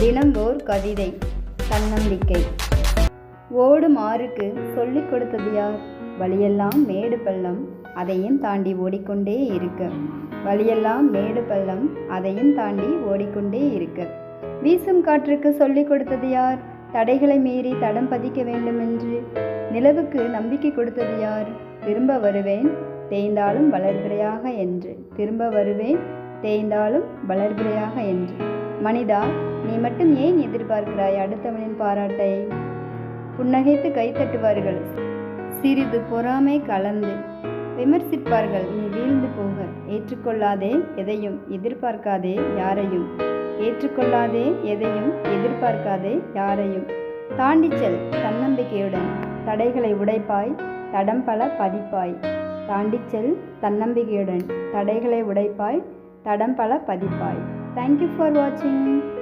தினம் ஓர் கவிதை தன்னம்பிக்கை. ஓடும் ஆறுக்கு சொல்லிக் கொடுத்தது யார்? வழியெல்லாம் மேடு பள்ளம் அதையும் தாண்டி ஓடிக்கொண்டே இருக்க. வழியெல்லாம் மேடு பள்ளம் அதையும் தாண்டி ஓடிக்கொண்டே இருக்க. வீசும் காற்றுக்கு சொல்லிக் கொடுத்தது யார்? தடைகளை மீறி தடம் பதிக்க வேண்டுமென்று. நிலவுக்கு நம்பிக்கை கொடுத்தது யார்? திரும்ப வருவேன் தேய்ந்தாலும் வளர்பிறையாக என்று. திரும்ப வருவேன் தேய்ந்தாலும் வளர்பிறையாக என்று. மனிதா நீ மட்டும் ஏன் எதிர்பார்க்கிறாய் அடுத்தவனின் பாராட்டை? புன்னகைத்து கைத்தட்டுவார்கள் சிறிது பொறாமை கலந்து விமர்சிப்பார்கள். நீ வீழ்ந்து போக. ஏற்றுக்கொள்ளாதே எதையும் எதிர்பார்க்காதே யாரையும். ஏற்றுக்கொள்ளாதே எதையும் எதிர்பார்க்காதே யாரையும். தாண்டி செல் தன்னம்பிக்கையுடன். தடைகளை உடைப்பாய். தடம் பல பதிப்பாய். தாண்டி செல் தன்னம்பிக்கையுடன். தடைகளை உடைப்பாய். தடம் பல பதிப்பாய். தேங்க்யூ ஃபார் வாட்சிங்